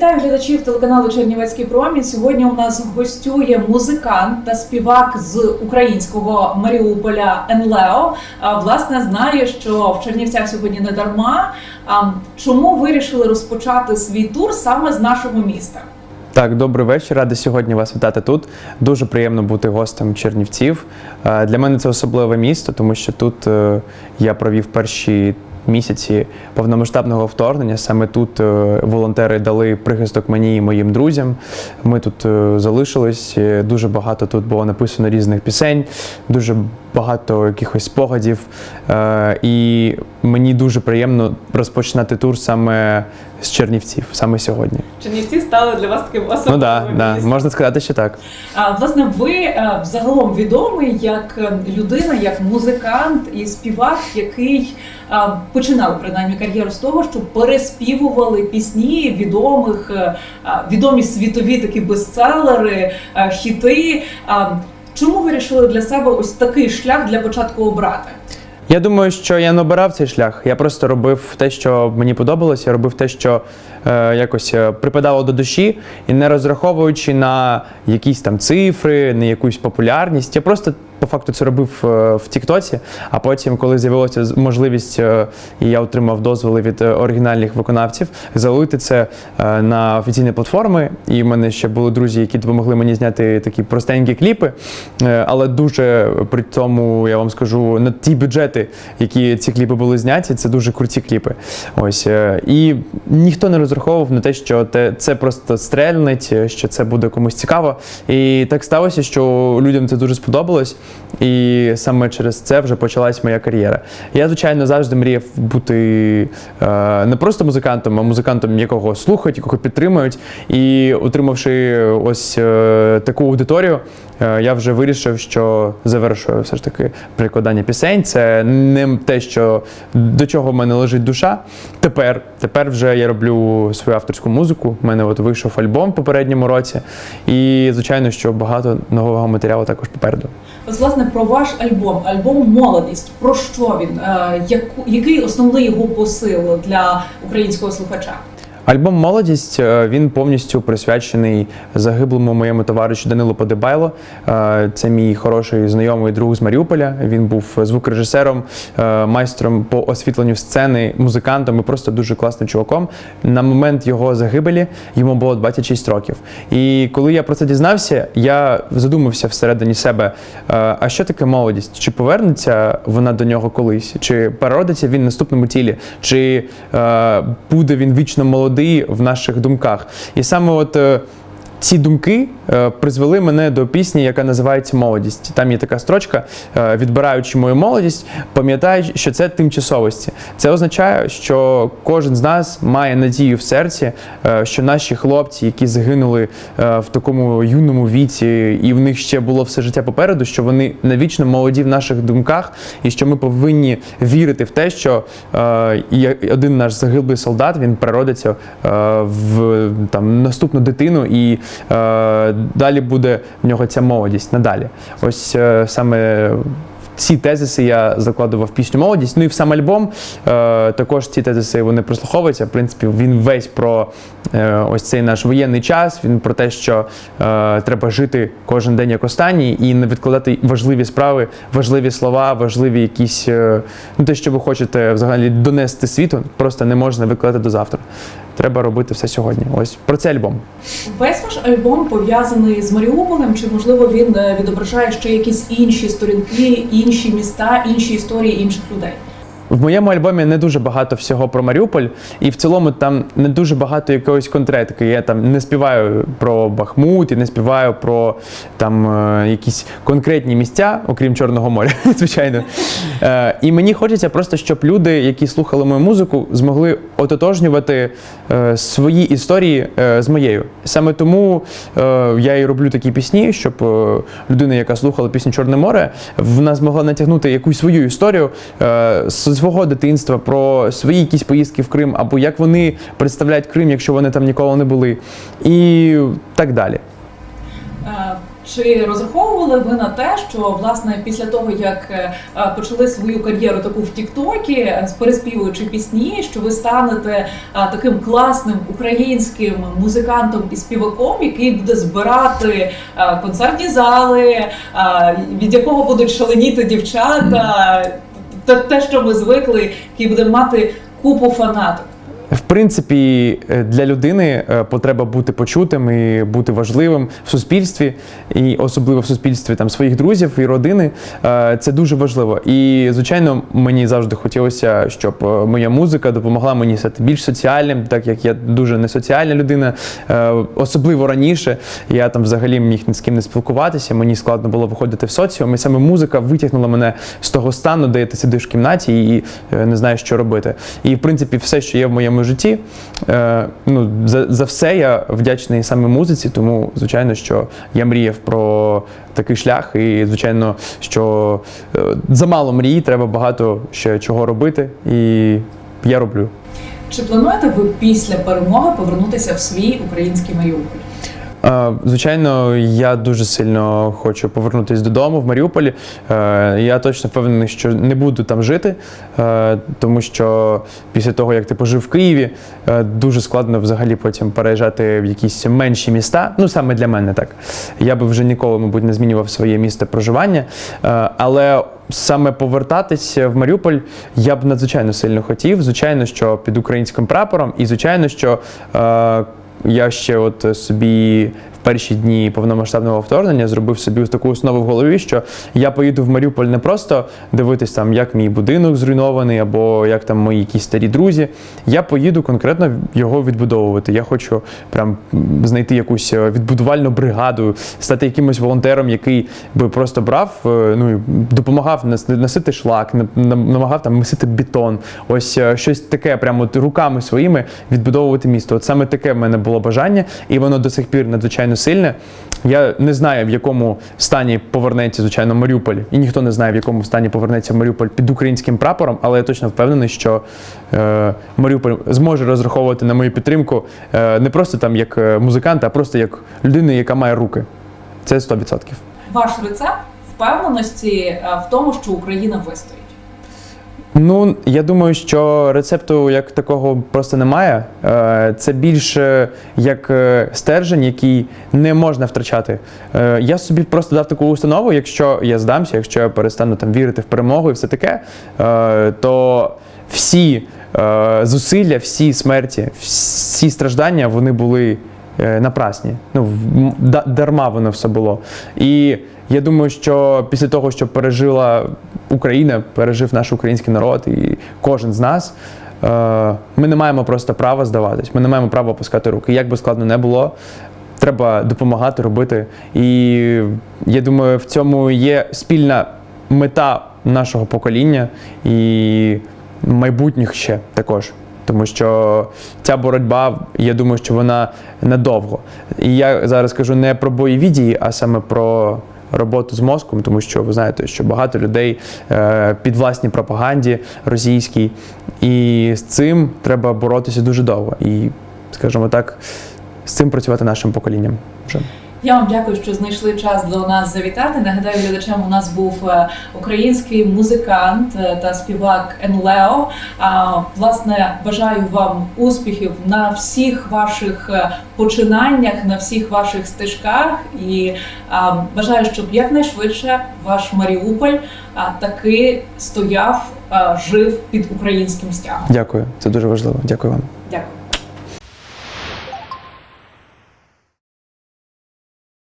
Вітаю глядачів телеканалу Чернівецький промінь. Сьогодні у нас гостює музикант та співак з українського Маріуполя Енлео. Власне, знає, що в Чернівцях сьогодні не дарма. Чому вирішили розпочати свій тур саме з нашого міста? Так, добрий вечір. Радий сьогодні вас вітати тут. Дуже приємно бути гостем Чернівців. Для мене це особливе місто, тому що тут е, я провів перші місяці повномасштабного вторгнення. Саме тут е, волонтери дали прихисток мені і моїм друзям. Ми тут е, залишились. Е, Дуже багато тут було написано різних пісень, дуже багато якихось спогадів. І мені дуже приємно розпочинати тур саме з Чернівців, саме сьогодні. Чернівці стали для вас таким Ну особливим да, да, можна сказати, що так. А, Власне, ви взагалом відомий як людина, як музикант і співак, який починав принаймні кар'єру з того, що переспівували пісні відомих, е, відомі світові такі бестселери, е, хіти. Чому ви вирішили для себе ось такий шлях для початку обрати? Я думаю, що я не обирав цей шлях. Я просто робив те, що мені подобалося, я робив те, що е, якось е, припадало до душі, і не розраховуючи на якісь там цифри, на якусь популярність. Я просто по факту це робив е, в Тіктоці, а потім, коли з'явилася можливість, е, і я отримав дозволи від е, оригінальних виконавців, залити це на офіційні платформи. І в мене ще були друзі, які допомогли мені зняти такі простенькі кліпи. Але дуже при цьому я вам скажу на ті бюджети, які ці кліпи були зняті, це дуже круті кліпи. Ось і ніхто не розраховував на те, що те це просто стрельнить, що це буде комусь цікаво. І так сталося, що людям це дуже сподобалось. І саме через це вже почалась моя кар'єра. Я, звичайно, завжди мріяв бути е, не просто музикантом, а музикантом, якого слухають, якого підтримують. І отримавши ось е, таку аудиторію, я вже вирішив, що завершую все ж таки перекладання пісень. Це не те, що до чого в мене лежить душа. Тепер, тепер вже я роблю свою авторську музику. У мене от вийшов альбом в попередньому році. І, звичайно, що багато нового матеріалу також попереду. Ось, власне, про ваш альбом, альбом Молодість. Про що він? Е, який основний його посил для українського слухача? Альбом Молодість е, він повністю присвячений загиблому моєму товаришу Данилу Подебайло. Е, Це мій хороший знайомий друг з Маріуполя. Він був звукорежисером, е, майстром по освітленню сцени, музикантом і просто дуже класним чуваком. На момент його загибелі йому було 26 років. І коли я про це дізнався, я задумався всередині себе: а що таке молодість? Чи повернеться вона до нього колись? Чи переродиться він в наступному тілі? Чи буде він вічно молодий в наших думках? І саме от. Ці думки е, призвели мене до пісні, яка називається Молодість. Там є така строчка, е, відбираючи мою молодість, пам'ятай, що це тимчасовості. Це означає, що кожен з нас має надію в серці, е, що наші хлопці, які загинули в такому юному віці, і в них ще було все життя попереду, що вони навічно молоді в наших думках, і що ми повинні вірити в те, що один наш загиблий солдат він переродиться е, в там наступну дитину, і далі буде в нього ця молодість надалі. Ось е, саме. Ці тезиси я закладував пісню молодість. Ну і в сам альбом е, також ці тезиси вони прослуховуються. В принципі, він весь про е, ось цей наш воєнний час. Він про те, що е, треба жити кожен день як останній, і не відкладати важливі справи, важливі слова, важливі якісь е, ну те, що ви хочете взагалі донести світу, просто не можна відкладати до завтра. Треба робити все сьогодні. Ось про цей альбом. Весь ваш альбом пов'язаний з Маріуполем, чи можливо він е, відображає ще якісь інші сторінки, інші міста, інші історії інших людей? В моєму альбомі не дуже багато всього про Маріуполь, і в цілому там не дуже багато якоїсь конкретики. Я там не співаю про Бахмут і не співаю про там е, якісь конкретні місця, окрім Чорного моря, звичайно. Е, і мені хочеться просто, щоб люди, які слухали мою музику, змогли ототожнювати е, свої історії з моєю. Саме тому я і роблю такі пісні, щоб людина, яка слухала пісню Чорне море, вона змогла натягнути якусь свою історію з свого дитинства, про свої якісь поїздки в Крим, або як вони представляють Крим, якщо вони там ніколи не були, і так далі. Е, Чи розраховували ви на те, що власне після того як е, почали свою кар'єру таку в Тіктокі, е, переспівуючи пісні, що ви станете таким класним українським музикантом і співаком, який буде збирати концертні зали, від якого будуть шаленіти дівчата, те, що ми звикли, який буде мати купу фанаток? В принципі, е, для людини е, потреба бути почутим і бути важливим в суспільстві, і особливо в суспільстві там своїх друзів і родини. е, Це дуже важливо. І звичайно, мені завжди хотілося, щоб моя музика допомогла мені стати більш соціальним, так як я дуже несоціальна людина, особливо раніше. Я там взагалі міг ні з ким не спілкуватися. Мені складно було виходити в соціум. І саме музика витягнула мене з того стану, де ти сидиш в кімнаті і не знаєш, що робити. І в принципі, все, що є в моєму житті, е, ну за, за все я вдячний саме музиці, тому звичайно, що я мріяв про такий шлях, і звичайно, що е, замало мрії, треба багато ще чого робити, і я роблю. Чи плануєте ви після перемоги повернутися в свій український Маріуполь? Звичайно, я дуже сильно хочу повернутися додому в Маріуполі. Е, Я точно впевнений, що не буду там жити, е, тому що після того, як ти пожив в Києві, е, дуже складно взагалі потім переїжджати в якісь менші міста. Ну саме для мене так. Я би вже ніколи, мабуть, не змінював своє місце проживання. Але саме повертатися в Маріуполь я б надзвичайно сильно хотів. Звичайно, що під українським прапором, і звичайно, що. Е, я ще от собі в перші дні повномасштабного вторгнення зробив собі таку основу в голові, що я поїду в Маріуполь не просто дивитись там, як мій будинок зруйнований, або як там мої якісь старі друзі. Я поїду конкретно його відбудовувати. Я хочу прям знайти якусь е, відбудувальну бригаду, стати якимось волонтером, який би просто брав, е, ну і допомагав носити шлак, на- на- намагав там мисити бетон. Ось е, щось таке, прямо руками своїми відбудовувати місто. От саме таке в мене було бажання, і воно до сих пір надзвичайно сильне. Я не знаю, в якому стані повернеться, звичайно, Маріуполь, і ніхто не знає, в якому стані повернеться Маріуполь під українським прапором, але я точно впевнений, що е, Маріуполь зможе розраховувати на мою підтримку е, не просто там як е, музикант, а просто як людина, яка має руки. Це 100%. Ваш рецепт впевненості е, в тому, що Україна вистоїть. Ну, я думаю, що рецепту як такого просто немає. Е, Це більше як е, стержень, який не можна втрачати. Е, Я собі просто дав таку установу, якщо я здамся, якщо я перестану там вірити в перемогу і все таке, то всі зусилля, всі смерті, всі страждання вони були напрасні. Ну, дарма воно все було. І я думаю, що після того, що пережила Україна, пережив наш український народ і кожен з нас, е, ми не маємо просто права здаватись, ми не маємо права опускати руки. Як би складно не було, треба допомагати робити. І я думаю, в цьому є спільна мета нашого покоління і майбутніх ще також. Тому що ця боротьба, я думаю, що вона надовго. І я зараз кажу не про бойові дії, а саме про роботу з мозком, тому що ви знаєте, що багато людей е, під власній пропаганді російській, і з цим треба боротися дуже довго. І, скажімо так, з цим працювати нашим поколінням вже. Я вам дякую, що знайшли час до нас завітати. Нагадаю, глядачам у нас був е, український музикант е, та співак Енлео. Власне, бажаю вам успіхів на всіх ваших е, починаннях, на всіх ваших стежках, і бажаю, щоб якнайшвидше ваш Маріуполь таки стояв, жив під українським стягом. Дякую, це дуже важливо. Дякую вам. Дякую.